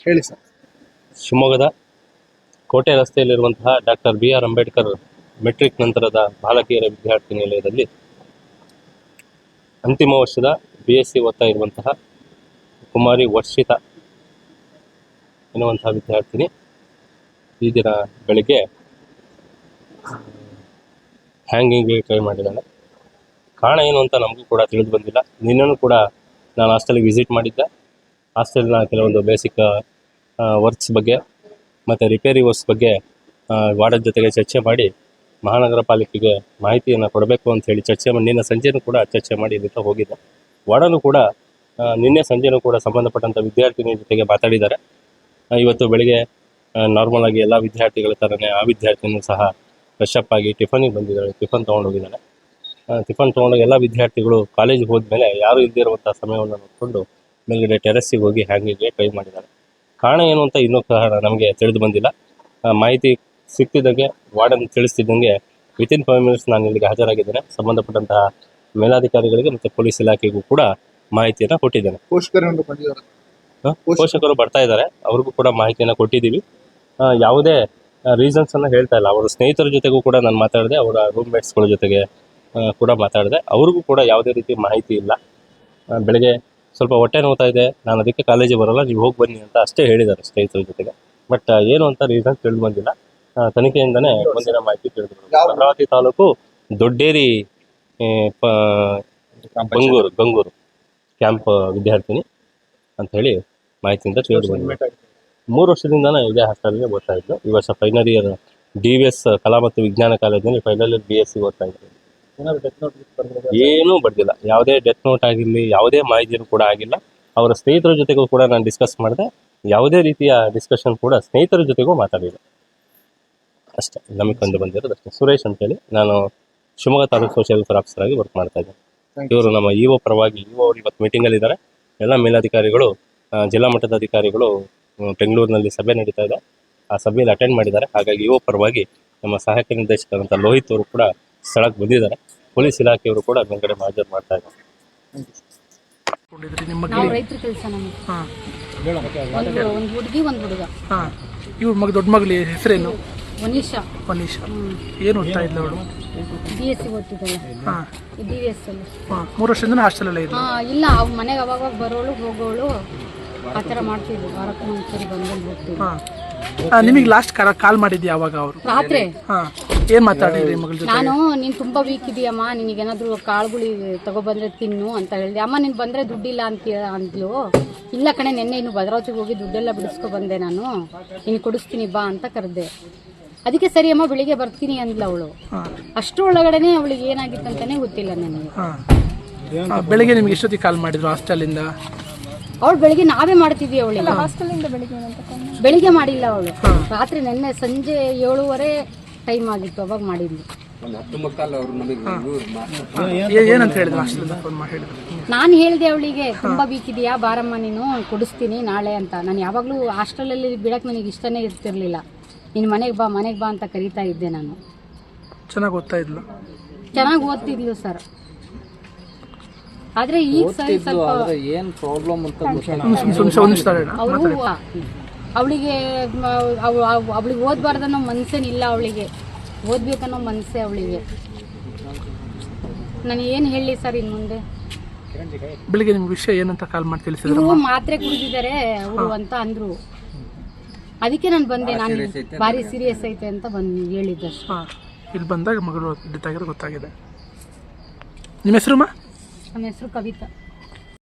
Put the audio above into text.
ಹೇಳಿ ಸರ್. ಶಿವಮೊಗ್ಗದ ಕೋಟೆ ರಸ್ತೆಯಲ್ಲಿರುವಂತಹ doctor B R Ambedkar matric ನಂತರದ ಬಾಲಕಿಯರ ವಿದ್ಯಾರ್ಥಿ ನಿಲಯದಲ್ಲಿ ಅಂತಿಮ ವರ್ಷದ ಬಿ ಎಸ್ ಸಿ ಓದ್ತಾ ಇರುವಂತಹ ಕುಮಾರಿ ವರ್ಷಿತ ಎನ್ನುವಂತಹ ವಿದ್ಯಾರ್ಥಿನಿ ಈ ದಿನ ಬೆಳಿಗ್ಗೆ ಹ್ಯಾಂಗಿಂಗ್ಗೆ ಟ್ರೈ ಮಾಡಿದ್ದಾನೆ. ಕಾರಣ ಏನು ಅಂತ ನಮಗೂ ಕೂಡ ತಿಳಿದು ಬಂದಿಲ್ಲ. ನಿನ್ನೂ ಕೂಡ ನಾನು ಹಾಸ್ಟೆಲ್ಗೆ ವಿಸಿಟ್ ಮಾಡಿದ್ದೆ. ಹಾಸ್ಟೆಲ್ನ ಕೆಲವೊಂದು ಬೇಸಿಕ್ ವರ್ಕ್ಸ್ ಬಗ್ಗೆ ಮತ್ತು ರಿಪೇರಿ ವರ್ಕ್ಸ್ ಬಗ್ಗೆ ವಾರ್ಡ್ ಜೊತೆಗೆ ಚರ್ಚೆ ಮಾಡಿ ಮಹಾನಗರ ಪಾಲಿಕೆಗೆ ಮಾಹಿತಿಯನ್ನು ಕೊಡಬೇಕು ಅಂತ ಹೇಳಿ ಚರ್ಚೆ ಮಾಡಿ ನಿನ್ನೆ ಸಂಜೆನೂ ಕೂಡ ಚರ್ಚೆ ಮಾಡಿ ಇದಕ್ಕೆ ಹೋಗಿದ್ದೆ. ವಾರ್ಡನು ಕೂಡ ನಿನ್ನೆ ಸಂಜೆನೂ ಕೂಡ ಸಂಬಂಧಪಟ್ಟಂಥ ವಿದ್ಯಾರ್ಥಿನಿ ಜೊತೆಗೆ ಮಾತಾಡಿದ್ದಾರೆ. ಇವತ್ತು ಬೆಳಿಗ್ಗೆ ನಾರ್ಮಲ್ ಆಗಿ ಎಲ್ಲ ವಿದ್ಯಾರ್ಥಿಗಳ ಥರನೇ ಆ ವಿದ್ಯಾರ್ಥಿನೂ ಸಹ ಫ್ರೆಶ್ ಅಪ್ ಆಗಿ ಟಿಫನಿಗೆ ಬಂದಿದ್ದಾಳೆ. ಟಿಫನ್ ತೊಗೊಂಡು ಹೋಗಿದ್ದಾಳೆ. ಟಿಫನ್ ತೊಗೊಂಡೋಗಿ ಎಲ್ಲ ವಿದ್ಯಾರ್ಥಿಗಳು ಕಾಲೇಜಿಗೆ ಹೋದ್ಮೇಲೆ ಯಾರು ಇಲ್ಲದಿರುವಂಥ ಸಮಯವನ್ನು ನೋಡಿಕೊಂಡು ಮೇಲ್ಗಡೆ ಟೆರೆಸ್ಸಿಗೆ ಹೋಗಿ ಹ್ಯಾಂಗಿಗೆ ಟ್ರೈ ಮಾಡಿದ್ದಾರೆ. ಕಾರಣ ಏನು ಅಂತ ಇನ್ನೂ ಕಾರಣ ನಮಗೆ ತಿಳಿದು ಬಂದಿಲ್ಲ. ಮಾಹಿತಿ ಸಿಕ್ಕಿದಂಗೆ ವಾರ್ಡನ್ ತಿಳಿಸ್ತಿದ್ದಂಗೆ ವಿತಿನ್ ಫೈವ್ ಮಿನಿಟ್ಸ್ ನಾನು ಇಲ್ಲಿಗೆ ಹಾಜರಾಗಿದ್ದೇನೆ. ಸಂಬಂಧಪಟ್ಟಂತಹ ಮೇಲಾಧಿಕಾರಿಗಳಿಗೆ ಮತ್ತು ಪೊಲೀಸ್ ಇಲಾಖೆಗೂ ಕೂಡ ಮಾಹಿತಿಯನ್ನು ಕೊಟ್ಟಿದ್ದೇನೆ. ಪೋಷಕರನ್ನು ಪೋಷಕರು ಬರ್ತಾ ಇದ್ದಾರೆ. ಅವ್ರಿಗೂ ಕೂಡ ಮಾಹಿತಿಯನ್ನು ಕೊಟ್ಟಿದ್ದೀವಿ. ಯಾವುದೇ ರೀಸನ್ಸ್ ಅನ್ನ ಹೇಳ್ತಾ ಇಲ್ಲ. ಅವರ ಸ್ನೇಹಿತರ ಜೊತೆಗೂ ಕೂಡ ನಾನು ಮಾತಾಡಿದೆ ಅವರ ರೂಮ್ಮೇಟ್ಸ್ಗಳ ಜೊತೆಗೆ ಕೂಡ ಮಾತಾಡಿದೆ. ಅವ್ರಿಗೂ ಕೂಡ ಯಾವುದೇ ರೀತಿ ಮಾಹಿತಿ ಇಲ್ಲ. ಬೆಳಗ್ಗೆ ಸ್ವಲ್ಪ ಹೊಟ್ಟೆ ನೋವ್ತಾ ಇದೆ. ನಾನು ಅದಕ್ಕೆ ಕಾಲೇಜಿಗೆ ಬರಲ್ಲ ನೀವು ಹೋಗಿ ಬನ್ನಿ ಅಂತ ಅಷ್ಟೇ ಹೇಳಿದ್ದಾರೆ ಸ್ನೇಹಿತರ ಜೊತೆಗೆ. ಬಟ್ ಏನು ಅಂತ ರೀಸನ್ ತಿಳಿದು ಬಂದಿಲ್ಲ. ತನಿಖೆಯಿಂದನೇ ಮುಂದಿನ ಮಾಹಿತಿ ತಿಳಿದು ಅಮರಾವತಿ ತಾಲೂಕು ದೊಡ್ಡೇರಿ ಗಂಗೂರು ಗಂಗೂರು ಕ್ಯಾಂಪ್ ವಿದ್ಯಾರ್ಥಿನಿ ಅಂತ ಹೇಳಿ ಮಾಹಿತಿಯಿಂದ ತಿಳಿದು ಬಂದಿದೆ. ಮೂರು ವರ್ಷದಿಂದನೇ ಇದೇ ಹಾಸ್ಟೆಲ್ಗೆ ಓದ್ತಾ ಇದ್ದು ಈ ವರ್ಷ final year D V S ಕಲಾ ಮತ್ತು ವಿಜ್ಞಾನ ಕಾಲೇಜಿನಲ್ಲಿ final year B S C ಓದ್ತಾ ಇದ್ದೀನಿ ಏನೂ ಬರ್ದಿಲ್ಲ. ಯಾವುದೇ ಡೆತ್ ನೋಟ್ ಆಗಿರಲಿ ಯಾವುದೇ ಮಾಹಿತಿಯೂ ಕೂಡ ಆಗಿಲ್ಲ. ಅವರ ಸ್ನೇಹಿತರ ಜೊತೆಗೂ ಕೂಡ ನಾನು ಡಿಸ್ಕಸ್ ಮಾಡಿದೆ. ಯಾವುದೇ ರೀತಿಯ ಡಿಸ್ಕಷನ್ ಕೂಡ ಸ್ನೇಹಿತರ ಜೊತೆಗೂ ಮಾತಾಡಿಲ್ಲ. ಅಷ್ಟೇ. ನಮಗೆ ಕಂಡು ಬಂದಿರೋದು ಅಷ್ಟೇ. ಸುರೇಶ್ ಅಂತೇಳಿ ನಾನು Shivamogga taluk social welfare officer ಆಗಿ ವರ್ಕ್ ಮಾಡ್ತಾ ಇದ್ದೀನಿ. ಇವರು ನಮ್ಮ ಇ ಒ ಪರವಾಗಿ ಇ ಒ ಅವರು ಇವತ್ತು ಮೀಟಿಂಗಲ್ಲಿದ್ದಾರೆ ಎಲ್ಲ ಮೇಲಾಧಿಕಾರಿಗಳು ಜಿಲ್ಲಾ ಮಟ್ಟದ ಅಧಿಕಾರಿಗಳು ಬೆಂಗಳೂರಿನಲ್ಲಿ ಸಭೆ ನಡೀತಾ ಇದೆ. ಆ ಸಭೆಯಲ್ಲಿ ಅಟೆಂಡ್ ಮಾಡಿದ್ದಾರೆ. ಹಾಗಾಗಿ ಯುವ ಪರವಾಗಿ ನಮ್ಮ ಸಹಾಯಕ ನಿರ್ದೇಶಕರಂತ ಲೋಹಿತ್ ಅವರು ಕೂಡ ಸ್ಥಳಕ್ಕೆ ಬಂದಿದ್ದಾರೆ. ಪೊಲೀಸ್ ಇಲಾಖೆಯವರು ಕೂಡ ಬೆಂಗಡೆ ಹಾಜರು ಮಾಡ್ತಾ ಇದ್ದಾರೆ. ಕೊಂಡಿದ್ರಿ ನಿಮ್ಮ ನಾವು ಮಗಳಿಗೆ ರೈತರ ಕೆಲಸ ನಮಗೆ. ಒಂದು ಒಂದು ಹುಡುಗಿ ಒಂದು ಹುಡುಗ. ಹಾಂ. ಇವ್ರ ಮಗ ದೊಡ್ಡ ಮಗಲಿ ಹೆಸರೇನು? ಮನೀಷಾ ಏನು ಓದ್ತಾ ಇದ್ಲ ಅವಳು? ಬಿ ಎಸ್ ಸಿ ಓದ್ತಿದ್ದಲ್ಲ ಹಾಂ. ಬಿ ವಿ ಎಸ್ ಅಲ್ಲಿ. ಹಾಂ. ಮೂರು ವರ್ಷದಿಂದ ಇದ್ಲು? ಇಲ್ಲ ಅವ್ ಮನೆಗೆ ಅವಾಗ ಬರೋಳು ಹೋಗೋಳು. ಆ ಥರ ಮಾಡ್ತಿದ್ವಿ ವಾರಕ್ಕೆ ಒಂದ್ಸರಿ ಬಂದು ಹೋಗ್ತಿದ್ವಿ ಹಾಂ. ನಿಮಗೆ ಲಾಸ್ಟ್ ಕಾಲ ಮಾಡಿದ್ದೆ ಯಾವಾಗ ಅವರು? ರಾತ್ರಿ. ಹಾಂ. ಏನು ಮಾತಾಡಿದ್ರಿ ಮಗಳ ಜೊತೆ? ನಾನು ನೀನು ತುಂಬ ವೀಕ್ ಇದೆಯಮ್ಮ. ನಿನಗೇನಾದರೂ ಕಾಳುಗಳು ತಗೊಬಂದ್ರೆ ತಿನ್ನು ಅಂತ ಹೇಳಿದೆ. ಅಮ್ಮ ನೀನು ಬಂದರೆ ದುಡ್ಡಿಲ್ಲ ಅಂತ ಅಂದ್ಲು. ಇಲ್ಲ ಕಣೆ ನಿನ್ನೆ ಇನ್ನು ಭದ್ರಾವತಿಗೆ ಹೋಗಿ ದುಡ್ಡೆಲ್ಲ ಬಿಡಿಸ್ಕೊ ಬಂದೆ ನಾನು. ನೀನು ಕೊಡಿಸ್ತೀನಿ ಬಾ ಅಂತ ಕರೆದೆ. ಅದಕ್ಕೆ ಸರಿ ಅಮ್ಮ ಬೆಳಿಗ್ಗೆ ಬರ್ತೀನಿ ಅಂದ್ಲು ಅವಳು. ಅಷ್ಟು ಅಷ್ಟರೊಳಗಡೆನೆ ಅವಳಿಗೆ ಏನಾಗಿತ್ತು ಅಂತಾನೆ ಗೊತ್ತಿಲ್ಲ ನನಗೆ. ಬೆಳಿಗ್ಗೆ ನಿಮ್ಗೆ ಎಷ್ಟೊತ್ತಿಗೆ ಕಾಲ್ ಮಾಡಿದ್ರು ಹಾಸ್ಟೆಲಿಂದ ಅವಳು ಬೆಳಿಗ್ಗೆ ನಾವೇ ಮಾಡ್ತಿದ್ವಿ ಅವಳಿಗೆ. ಬೆಳಿಗ್ಗೆ ಮಾಡಿಲ್ಲ ಅವಳು. ರಾತ್ರಿ ನಿನ್ನೆ ಸಂಜೆ ಏಳುವರೆ ಟೈಮ್ ಆಗಿತ್ತು ಅವಾಗ ಮಾಡಿದ್ವಿ. ಏ- ಏನಂತ ಹೇಳಿದ್ರು ಹಾಸ್ಟೆಲಿಂದ? ಫೋನ್ ಮಾಡಿ ಹೇಳಿದ್ರು ನಾನು ಹೇಳಿದೆ ಅವಳಿಗೆ ತುಂಬಾ ವೀಕ್ ಇದೆಯಾ? ಬಾರಮ್ಮ ನೀನು ಕೊಡಿಸ್ತೀನಿ ನಾಳೆ ಅಂತ. ನಾನು ಯಾವಾಗಲೂ ಹಾಸ್ಟೆಲಲ್ಲಿ ಬಿಡಕ್ಕೆ ನನಗೆ ಇಷ್ಟನೇ ಇರ್ತಿರ್ಲಿಲ್ಲ. ನೀನು ಮನೆಗೆ ಬಾ ಮನೆಗೆ ಬಾ ಅಂತ ಕರಿತಾ ಇದ್ದೆ ನಾನು. ಚೆನ್ನಾಗಿ ಓದ್ತಾ ಇದ್ಲು? ಚೆನ್ನಾಗಿ ಓದ್ತಿದ್ಲು ಸರ್. ಆದ್ರೆ ಈಗ ಸರಿ ಸ್ವಲ್ಪ ಏನ್ ಪ್ರಾಬ್ಲಮ್ ಅವರು ಅವಳಿಗೆ ಅವಳಿಗೆ ಓದ್ಬಾರ್ದನ್ನೋ ಮನ್ಸೇನಿಲ್ಲ ಅವಳಿಗೆ. ಓದ್ಬೇಕನ್ನೋ ಮನಸ್ಸೇ ಅವಳಿಗೆ. ನಾನು ಏನು ಹೇಳಿ ಸರ್ ಇನ್ನು ಮುಂದೆ? ಬೆಳಿಗ್ಗೆ ನಿಮ್ಗೆ ವಿಷಯ ಏನಂತ ಕಾಲ್ ಮಾಡಿ ತಿಳಿಸಿದ್ರು ಇವರು ಮಾತ್ರೆ ಕುಡಿದಿದ್ದಾರೆ ಅವರು ಅಂತ ಅಂದ್ರು. ಅದಕ್ಕೆ ನಾನು ಬಂದೆ ನಾನು ಭಾರಿ ಸೀರಿಯಸ್ ಐತೆ ಅಂತ ಬಂದು ಹೇಳಿದ್ದೆ. ಇಲ್ಲಿ ಬಂದಾಗ ಮಗಳು ಡೆತ್ ಆಗಿರೋ ಗೊತ್ತಾಗಿದೆ. ನಿಮ್ಮ ಹೆಸರು ಮಾ ನನ್ನ ಹೆಸರು ಕವಿತಾ.